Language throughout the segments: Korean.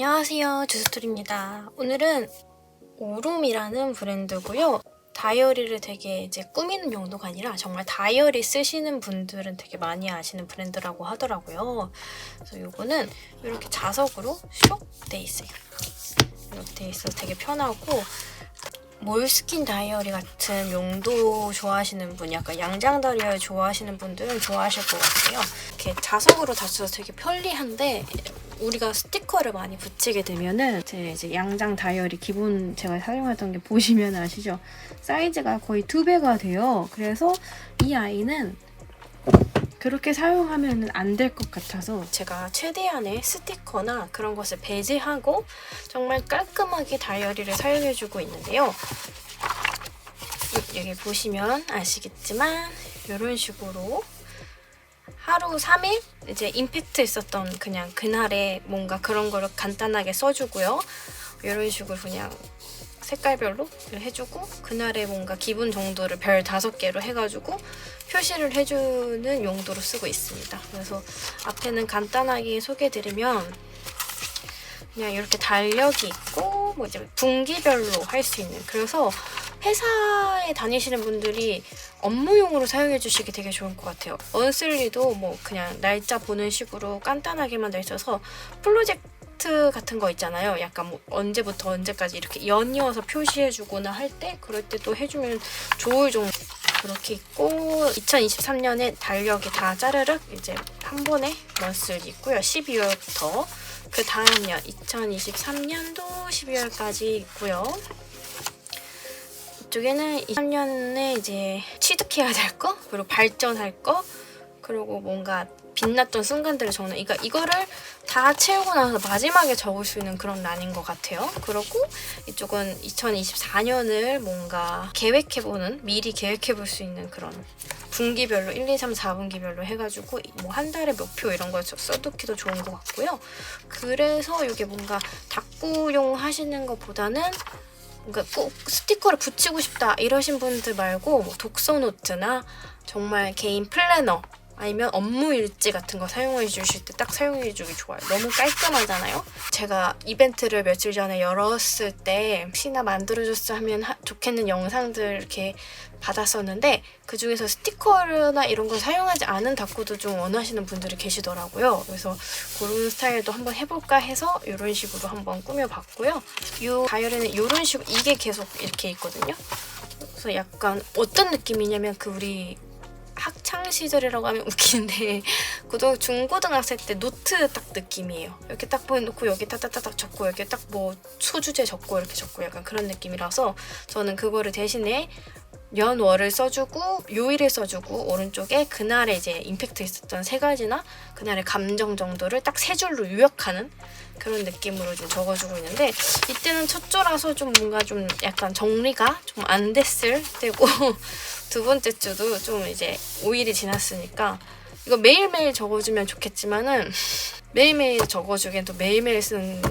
안녕하세요. 주스툴입니다. 오늘은 오룸이라는 브랜드고요. 다이어리를 되게 이제 꾸미는 용도가 아니라 정말 다이어리 쓰시는 분들은 되게 많이 아시는 브랜드라고 하더라고요. 그래서 요거는 이렇게 자석으로 쇽 돼 있어요. 이렇게 돼 있어서 되게 편하고 몰스킨 다이어리 같은 용도 좋아하시는 분, 약간 양장 다이어리 좋아하시는 분들은 좋아하실 것 같아요. 이렇게 자석으로 닫혀서 되게 편리한데 우리가 스티커를 많이 붙이게 되면은 제 이제 양장 다이어리 기본 제가 사용하던 게 보시면 아시죠? 사이즈가 거의 두 배가 돼요. 그래서 이 아이는 그렇게 사용하면 안 될 것 같아서 제가 최대한의 스티커나 그런 것을 배제하고 정말 깔끔하게 다이어리를 사용해주고 있는데요. 여기 보시면 아시겠지만 이런 식으로 하루 3일 이제 임팩트 있었던 그냥 그날에 뭔가 그런 거를 간단하게 써주고요. 이런 식으로 그냥 색깔별로 해주고 그날의 뭔가 기분 정도를 별 다섯 개로 해가지고 표시를 해주는 용도로 쓰고 있습니다. 그래서 앞에는 간단하게 소개드리면 그냥 이렇게 달력이 있고 뭐 이제 분기별로 할 수 있는 그래서 회사에 다니시는 분들이 업무용으로 사용해 주시기 되게 좋을 것 같아요. 언슬리도 뭐 그냥 날짜 보는 식으로 간단하게만 돼 있어서 프로젝트 같은 거 있잖아요. 약간 뭐 언제부터 언제까지 이렇게 연이어서 표시해 주거나 할 때 그럴 때 또 해주면 좋을 정도 그렇게 있고 2023년에 달력이 다 짜르륵 이제 한 번에 먼슬 있고요. 12월부터 그 다음 년 2023년도 12월까지 있고요. 이쪽에는 23년에 이제 취득해야 될 거, 그리고 발전할 거, 그리고 뭔가 빛났던 순간들을 적는 그러니까 이거를 다 채우고 나서 마지막에 적을 수 있는 그런 란인 것 같아요. 그리고 이쪽은 2024년을 뭔가 계획해보는 미리 계획해볼 수 있는 그런 분기별로 1, 2, 3, 4분기별로 해가지고 뭐 한 달에 목표 이런 걸 써두기도 좋은 것 같고요. 그래서 이게 뭔가 닭구용 하시는 것보다는 뭔가 꼭 스티커를 붙이고 싶다 이러신 분들 말고 뭐 독서 노트나 정말 개인 플래너 아니면 업무 일지 같은 거 사용해 주실 때 딱 사용해 주기 좋아요. 너무 깔끔하잖아요. 제가 이벤트를 며칠 전에 열었을 때 혹시나 만들어줬어 하면 하, 좋겠는 영상들 이렇게 받았었는데 그 중에서 스티커나 이런 걸 사용하지 않은 다꾸도 좀 원하시는 분들이 계시더라고요. 그래서 그런 스타일도 한번 해볼까 해서 이런 식으로 한번 꾸며봤고요. 이 다이어리는 이런 식으로 이게 계속 이렇게 있거든요. 그래서 약간 어떤 느낌이냐면 그 우리 학창 시절이라고 하면 웃기는데 고등 중고등학생 때 노트 딱 느낌이에요. 이렇게 딱 보여놓고 여기 딱딱딱딱 적고 여기 딱 뭐 소주제 적고 이렇게 적고 약간 그런 느낌이라서 저는 그거를 대신에 연월을 써주고 요일을 써주고 오른쪽에 그날에 이제 임팩트 있었던 세 가지나 그날의 감정 정도를 딱 세 줄로 요약하는 그런 느낌으로 좀 적어주고 있는데 이때는 첫 조라서 좀 뭔가 좀 약간 정리가 좀 안 됐을 때고 두 번째 주도 좀 이제 5일이 지났으니까 이거 매일매일 적어주면 좋겠지만은 매일매일 적어주기엔 또 매일매일 쓰는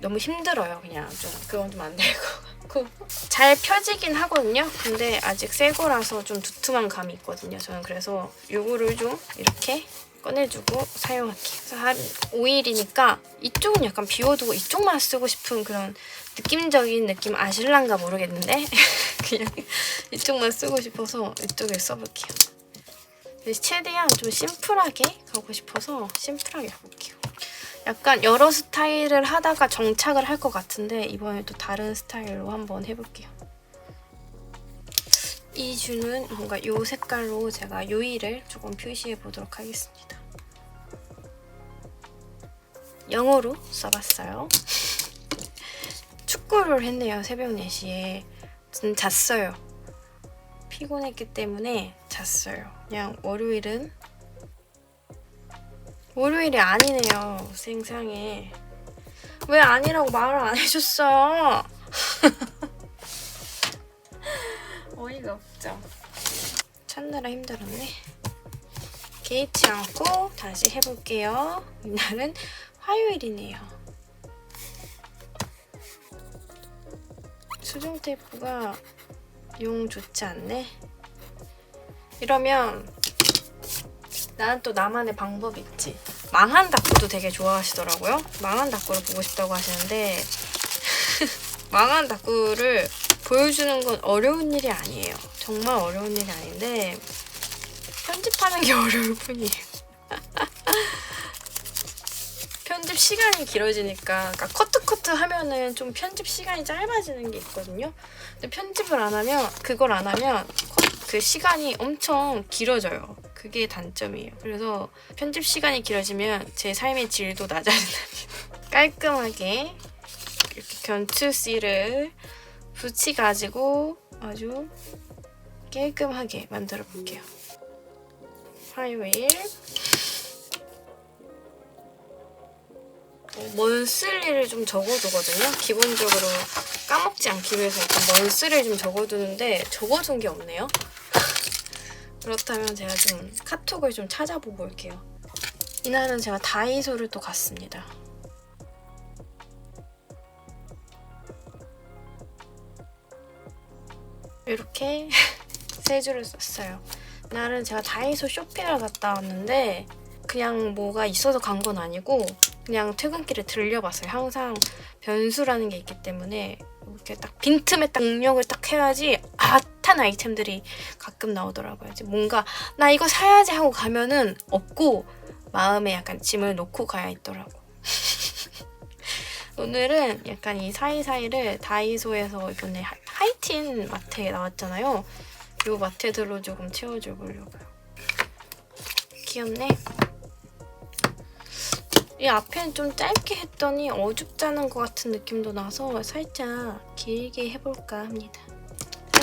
너무 힘들어요 그냥. 좀 그건 좀안될것 같고 잘 펴지긴 하거든요 근데 아직 새 거라서 좀 두툼한 감이 있거든요 저는 그래서 요거를 좀 이렇게 꺼내주고 사용할게요 한 5일이니까 이쪽은 약간 비워두고 이쪽만 쓰고 싶은 그런 느낌적인 느낌 아실란가 모르겠는데 그냥 이쪽만 쓰고 싶어서 이쪽에 써볼게요. 최대한 좀 심플하게 가고 싶어서 심플하게 가볼게요. 약간 여러 스타일을 하다가 정착을 할 것 같은데 이번에 또 다른 스타일로 한번 해볼게요. 이 줄은 뭔가 이 색깔로 제가 요일을 조금 표시해 보도록 하겠습니다. 영어로 써봤어요. 축구를 했네요. 새벽 4시에. 저는 잤어요. 피곤했기 때문에 잤어요. 그냥 월요일은 월요일이 아니네요. 생상에. 왜 아니라고 말을 안 해줬어요? 어이가 없죠. 찾느라 힘들었네. 개의치 않고 다시 해볼게요. 이날은 화요일이네요. 수중 테이프가 용 좋지 않네. 이러면 나는 또 나만의 방법이 있지. 망한 닭구도 되게 좋아하시더라고요. 망한 닭구를 보고 싶다고 하시는데 망한 닭구를 보여주는 건 어려운 일이 아니에요. 정말 어려운 일이 아닌데 편집하는 게 어려울 뿐이에요. 편집 시간이 길어지니까 그러니까 커트 커트 하면은 좀 편집 시간이 짧아지는 게 있거든요. 근데 편집을 안 하면 그걸 안 하면 컷- 그 시간이 엄청 길어져요. 그게 단점이에요. 그래서 편집 시간이 길어지면 제 삶의 질도 낮아진답니다. 깔끔하게 이렇게 견투씨를 붙이 가지고 아주 깔끔하게 만들어 볼게요. 화요일 어, 먼슬리를 좀 적어두거든요. 기본적으로 까먹지 않기 위해서 일단 먼슬리를 좀 적어두는데 적어둔 게 없네요. 그렇다면 제가 좀 카톡을 좀 찾아보고 올게요. 이날은 제가 다이소를 또 갔습니다. 이렇게 세 줄을 썼어요. 이날은 제가 다이소 쇼핑을 갔다 왔는데 그냥 뭐가 있어서 간 건 아니고 그냥 퇴근길에 들려봤어요. 항상 변수라는 게 있기 때문에 이렇게 딱 빈틈에 딱 입력을 딱 해야지 핫한 아이템들이 가끔 나오더라고요. 이제 뭔가 나 이거 사야지 하고 가면은 없고 마음에 약간 짐을 놓고 가야 있더라고. 오늘은 약간 이 사이사이를 다이소에서 이번에 하- 하이틴 마트에 나왔잖아요. 이 마트들로 조금 채워줘 보려고요. 귀엽네. 이 앞에는 좀 짧게 했더니 어줍잖은 것 같은 느낌도 나서 살짝 길게 해볼까 합니다.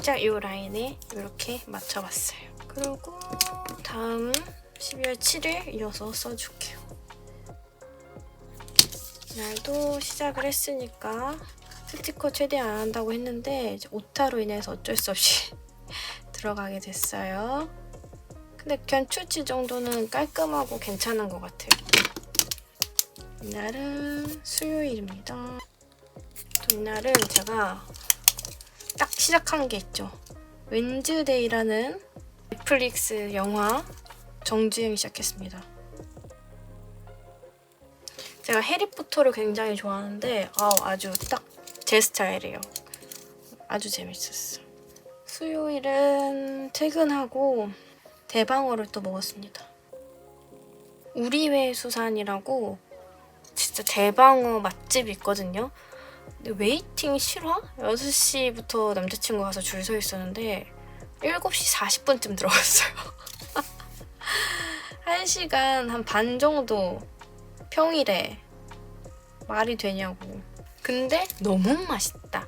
살짝 이 라인에 이렇게 맞춰봤어요. 그리고 다음 12월 7일 이어서 써줄게요. 날도 시작을 했으니까 스티커 최대한 안 한다고 했는데 오타로 인해서 어쩔 수 없이 들어가게 됐어요. 근데 견출치 정도는 깔끔하고 괜찮은 것 같아요. 이날은 수요일입니다. 또 이날은 제가 딱 시작한 게 있죠. 웬즈데이라는 넷플릭스 영화 정주행 시작했습니다. 제가 해리포터를 굉장히 좋아하는데 아우, 아주 딱 제 스타일이에요. 아주 재밌었어. 수요일은 퇴근하고 대방어를 또 먹었습니다. 우리회 수산이라고 진짜 대방어 맛집이 있거든요. 근데 웨이팅 실화? 6시부터 남자친구 가서 줄 서 있었는데 7시 40분쯤 들어갔어요. 1시간 한 반 정도 평일에 말이 되냐고. 근데 너무 맛있다.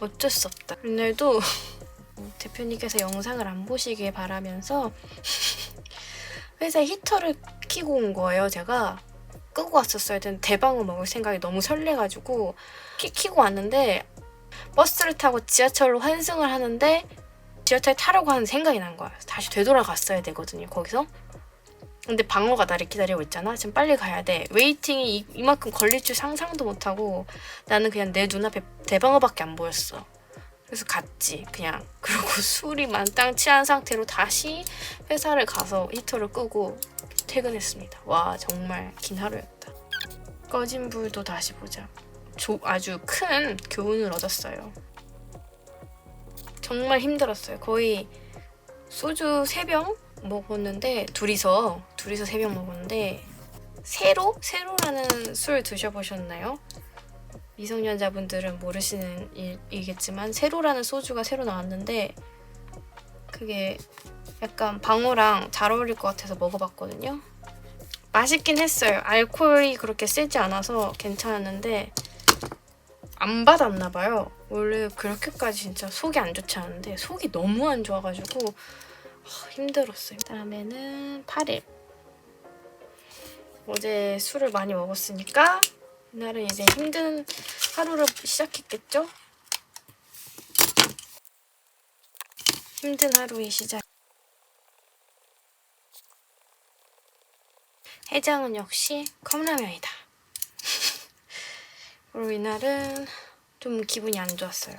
어쩔 수 없다. 오늘도 대표님께서 영상을 안 보시길 바라면서 회사에 히터를 켜고 온 거예요, 제가. 끄고 왔었어야 되는데 대방어 먹을 생각이 너무 설레가지고 키, 키고 왔는데 버스를 타고 지하철로 환승을 하는데 지하철 타려고 하는 생각이 난 거야. 다시 되돌아갔어야 되거든요, 거기서. 근데 방어가 나를 기다리고 있잖아. 지금 빨리 가야 돼. 웨이팅이 이, 이만큼 걸릴 줄 상상도 못하고 나는 그냥 내 눈앞에 대방어밖에 안 보였어. 그래서 갔지, 그냥. 그리고 술이 만땅 취한 상태로 다시 회사를 가서 히터를 끄고 퇴근했습니다. 와, 정말 긴 하루였다. 꺼진 불도 다시 보자. 조, 아주 큰 교훈을 얻었어요. 정말 힘들었어요. 거의 소주 3병 먹었는데 둘이서 둘이서 3병 먹었는데 세로? 세로라는 술 드셔보셨나요? 미성년자분들은 모르시는 일, 이겠지만 세로라는 소주가 새로 나왔는데 그게 약간 방어랑 잘 어울릴 것 같아서 먹어봤거든요. 맛있긴 했어요. 알코올이 그렇게 세지 않아서 괜찮았는데 안 받았나 봐요. 원래 그렇게까지 진짜 속이 안 좋지 않은데 속이 너무 안 좋아가지고 하, 힘들었어요. 다음에는 8일. 어제 술을 많이 먹었으니까 이날은 이제 힘든 하루를 시작했겠죠? 힘든 하루의 시작. 해장은 역시 컵라면이다. 그리고 이날은 좀 기분이 안 좋았어요.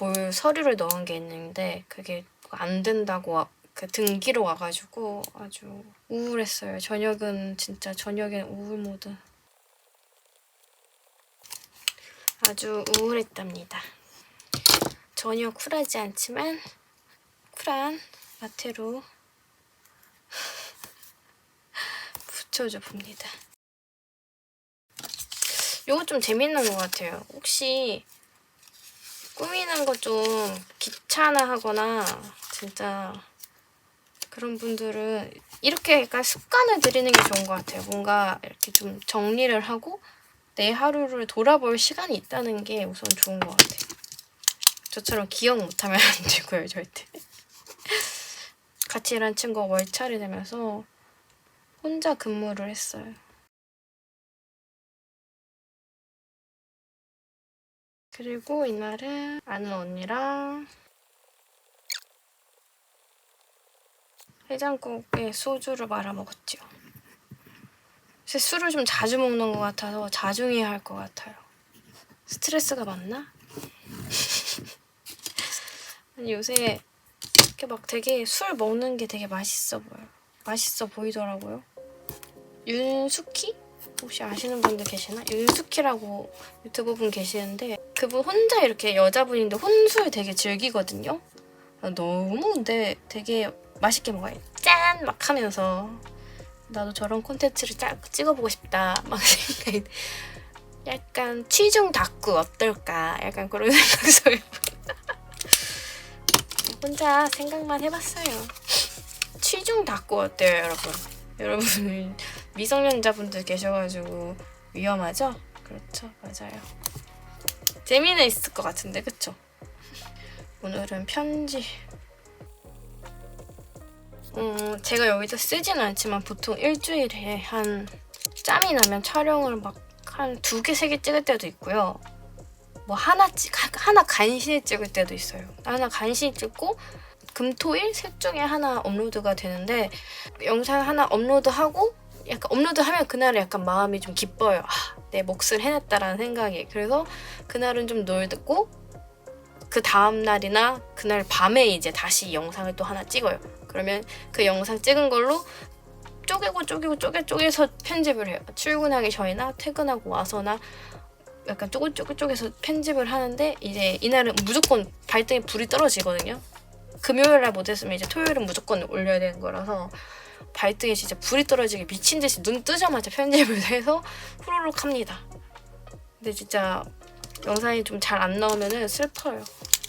뭘 서류를 넣은 게 있는데 그게 안 된다고 그 등기로 와가지고 아주 우울했어요. 저녁은 진짜 저녁엔 우울 모드. 아주 우울했답니다. 전혀 쿨하지 않지만 쿨한 마테로 붙여줘 봅니다. 이거 좀 재밌는 것 같아요. 혹시 꾸미는 거 좀 귀찮아하거나 진짜 그런 분들은 이렇게 약간 습관을 들이는 게 좋은 것 같아요. 뭔가 이렇게 좀 정리를 하고 내 하루를 돌아볼 시간이 있다는 게 우선 좋은 것 같아요. 저처럼 기억 못하면 안 되고요, 절대. 같이 일한 친구가 월차를 내면서 혼자 근무를 했어요. 그리고 이날은 아는 언니랑 해장국에 소주를 말아 먹었죠. 술을 좀 자주 먹는 것 같아서 자중해야 할 것 같아요. 스트레스가 많나? 아니 요새 이렇게 막 되게 술 먹는 게 되게 맛있어 보여요. 맛있어 보이더라고요. 윤수키? 혹시 아시는 분들 계시나? 윤수키라고 유튜브 분 계시는데 그분 혼자 이렇게 여자분인데 혼술 되게 즐기거든요. 아, 너무 근데 되게 맛있게 먹어요. 짠! 막 하면서 나도 저런 콘텐츠를 짝 찍어보고 싶다 막 약간 취중 닭구 어떨까 약간 그런 생각서요. 혼자 생각만 해봤어요. 취중 닭구 어때요 여러분? 여러분 미성년자분들 계셔가지고 위험하죠? 그렇죠 맞아요. 재미는 있을 것 같은데 그쵸? 오늘은 편지 음, 제가 여기서 쓰지는 않지만 보통 일주일에 한 짬이 나면 촬영을 막 한 두 개, 세 개 찍을 때도 있고요. 뭐 하나 찍, 하나 간신히 찍을 때도 있어요. 하나 간신히 찍고 금토일 셋 중에 하나 업로드가 되는데 영상 하나 업로드하고 약간 업로드하면 그날은 약간 마음이 좀 기뻐요. 아, 내 몫을 해냈다라는 생각이. 그래서 그날은 좀 놀고 그 다음 날이나 그날 밤에 이제 다시 영상을 또 하나 찍어요. 그러면 그 영상 찍은 걸로 쪼개고 쪼개고 쪼개 쪼개서 편집을 해요. 출근하기 전이나 퇴근하고 와서나 약간 쪼개 쪼개 쪼개서 편집을 하는데 이제 이날은 무조건 발등에 불이 떨어지거든요. 금요일 날 못했으면 이제 토요일은 무조건 올려야 되는 거라서 발등에 진짜 불이 떨어지게 미친 듯이 눈 뜨자마자 편집을 해서 후루룩 합니다. 근데 진짜 영상이 좀 잘 안 나오면은 슬퍼요.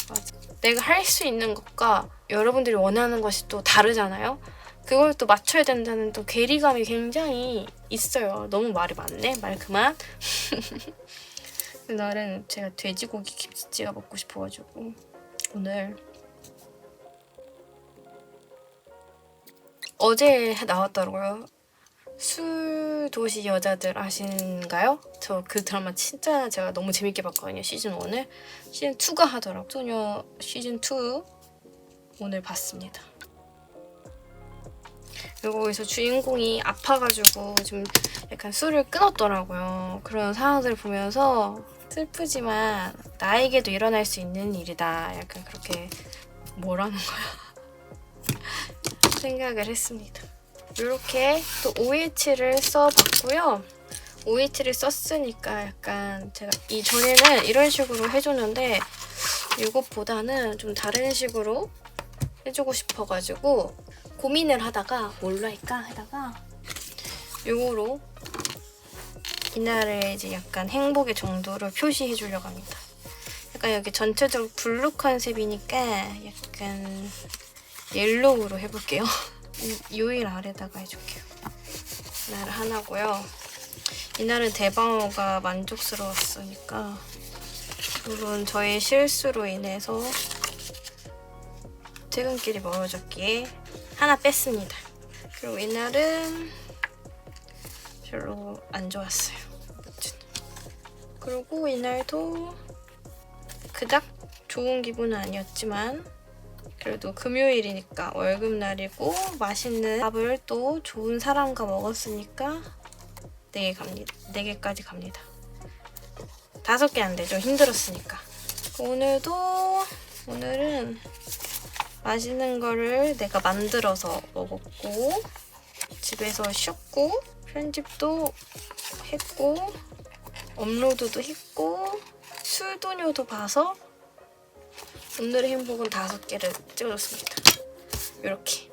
맞아. 내가 할 수 있는 것과 여러분들이 원하는 것이 또 다르잖아요. 그걸 또 맞춰야 된다는 또 괴리감이 굉장히 있어요. 너무 말이 많네. 말 그만. 그날은 제가 돼지고기 김치찌개 먹고 싶어가지고 오늘 어제 나왔더라고요. 술 도시 여자들 아신가요? 저 그 드라마 진짜 제가 너무 재밌게 봤거든요. 시즌 1을. 시즌 2가 하더라고. 소녀 시즌 2 오늘 봤습니다. 거기서 주인공이 아파가지고 좀 약간 술을 끊었더라고요. 그런 상황들을 보면서 슬프지만 나에게도 일어날 수 있는 일이다. 약간 그렇게 뭐라는 거야. 생각을 했습니다. 이렇게 또 5일치를 써봤고요. 5일치를 썼으니까 약간 제가 이전에는 이런 식으로 해줬는데 이것보다는 좀 다른 식으로 해주고 싶어가지고 고민을 하다가 뭘로 할까 하다가 이거로 이날의 이제 약간 행복의 정도를 표시해 주려고 합니다. 약간 여기 전체적으로 블루 컨셉이니까 약간 옐로우로 해볼게요. 요일 아래다가 해줄게요. 이날 하나고요. 이날은 대방어가 만족스러웠으니까 물론 저의 실수로 인해서 퇴근길이 멀어졌기에 하나 뺐습니다. 그리고 이날은 별로 안 좋았어요. 그리고 이날도 그닥 좋은 기분은 아니었지만 그래도 금요일이니까 월급날이고 맛있는 밥을 또 좋은 사람과 먹었으니까 4개 갑니다. 4개까지 갑니다. 다섯 개안 되죠. 힘들었으니까. 오늘도 오늘은 맛있는 거를 내가 만들어서 먹었고 집에서 쉬었고 편집도 했고 업로드도 했고 술도녀도 봐서 오늘의 행복은 다섯 개를 찍어줬습니다. 이렇게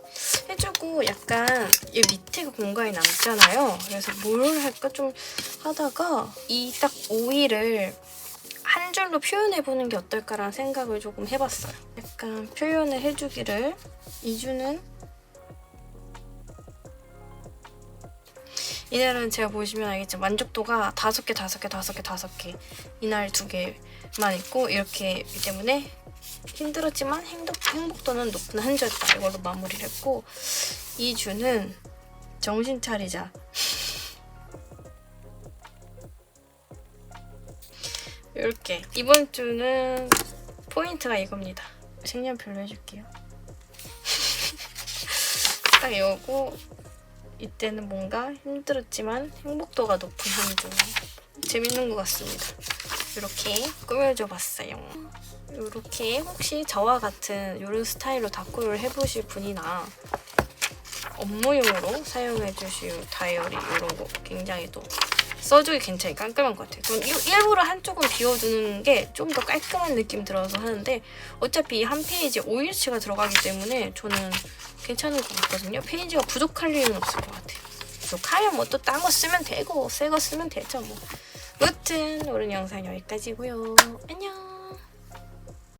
해주고 약간 이 밑에가 공간이 남잖아요. 그래서 뭘 할까 좀 하다가 이 딱 오이를 한 줄로 표현해보는 게 어떨까라는 생각을 조금 해봤어요. 약간 표현을 해주기를 이주는 이날은 제가 보시면 알겠지만 만족도가 다섯 개, 다섯 개, 다섯 개, 다섯 개. 이날 두 개만 있고 이렇게 이 때문에 힘들었지만 행복, 행복도는 높은 한 주였다. 이걸로 마무리를 했고 이 주는 정신 차리자. 이렇게 이번 주는 포인트가 이겁니다. 색연필로 해줄게요. 딱 이거고 이때는 뭔가 힘들었지만 행복도가 높은 한 주. 재밌는 것 같습니다. 이렇게 꾸며줘 봤어요. 이렇게 혹시 저와 같은 이런 스타일로 다꾸를 해보실 분이나 업무용으로 사용해주실 다이어리 이런 거 굉장히 또 써주기 굉장히 깔끔한 것 같아요. 전 일- 일부러 한쪽은 비워두는 게 좀 더 깔끔한 느낌 들어서 하는데 어차피 이한 페이지에 5일치가 들어가기 때문에 저는 괜찮은 것 같거든요. 페이지가 부족할 일은 없을 것 같아요. 부족하면 뭐 또 딴 거 쓰면 되고 새 거 쓰면 되죠 뭐. 무튼 오늘 영상 여기까지고요. 안녕.